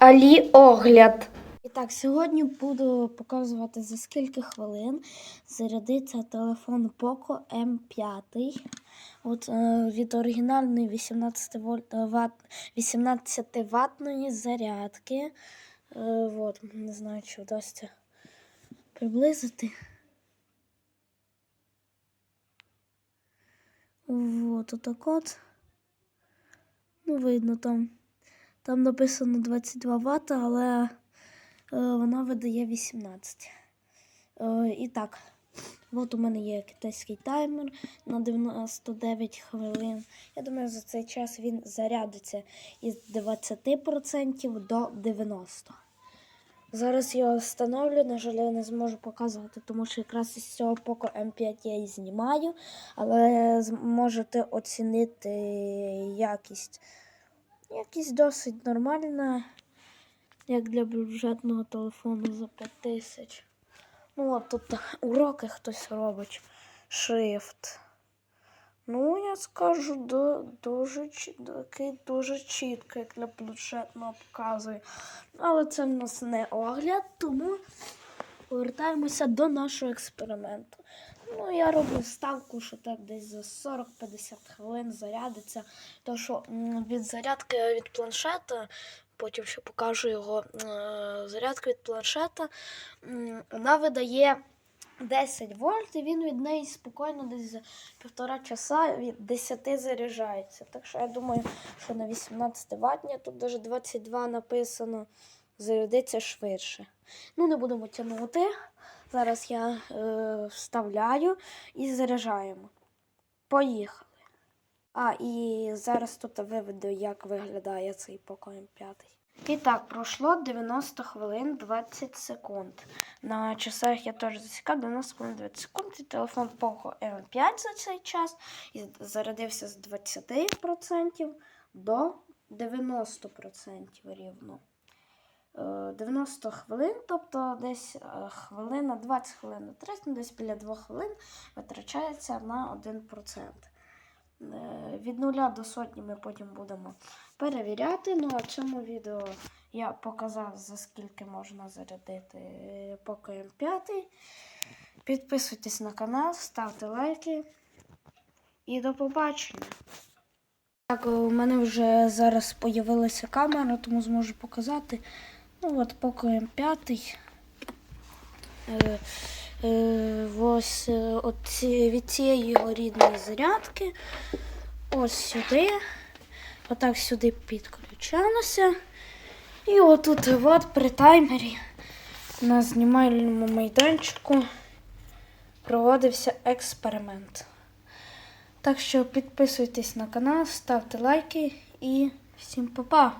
Алі огляд. І так, сьогодні буду показувати за скільки хвилин зарядиться телефон Poco M5. От, е, від оригінальної 18 е, ват, 18 ватної зарядки. Е, от, не знаю, чи вдасться приблизити. Вот, отак от. Ну, видно там. Там написано 22 Вт, але е, вона видає 18. Е, і так, от у мене є китайський таймер на 99 хвилин. Я думаю, за цей час він зарядиться із 20% до 90%. Зараз його встановлю, на жаль, я не зможу показувати, тому що якраз із цього Poco M5 я і знімаю, але зможете оцінити якість. Якість досить нормальна, як для бюджетного телефону за 5 тисяч. Ну, от тут уроки хтось робить. Шрифт. Ну, я скажу, до, дуже, такий дуже чітко, як для бюджетного показує. Але це в нас не огляд, тому повертаємося до нашого експерименту. Ну, я роблю ставку, що так десь за 40-50 хвилин зарядиться. То що від зарядки від планшета, потім ще покажу його е, зарядка від планшета, вона видає 10 вольт, і він від неї спокійно десь за півтора часа від 10 заряджається. Так що я думаю, що на 18 ватні, тут навіть 22 написано, зарядиться швидше. Ну, не будемо тягнути. Зараз я е, вставляю і заряджаємо. Поїхали. А, і зараз тут виведу, як виглядає цей Poco M5. І так, пройшло 90 хвилин 20 секунд. На часах я теж засікав 90 хвилин 20 секунд. І телефон Poco M5 за цей час і зарядився з 20% до 90% рівно. Е, 90 хвилин, тобто десь е, хвилина, 20 хвилин 30, ну, десь біля 2 хвилин витрачається на 1%. Е, Від нуля до сотні ми потім будемо перевіряти. Ну а в цьому відео я показав, за скільки можна зарядити е, Poco M5. Підписуйтесь на канал, ставте лайки і до побачення. Так, у мене вже зараз з'явилася камера, тому зможу показати. Ну от Poco M5. Е, е, ось е, от ці- від цієї його рідної зарядки. Ось сюди. Отак сюди підключалося. І отут от при таймері на знімальному майданчику проводився експеримент. Так що підписуйтесь на канал, ставте лайки і всім па-па!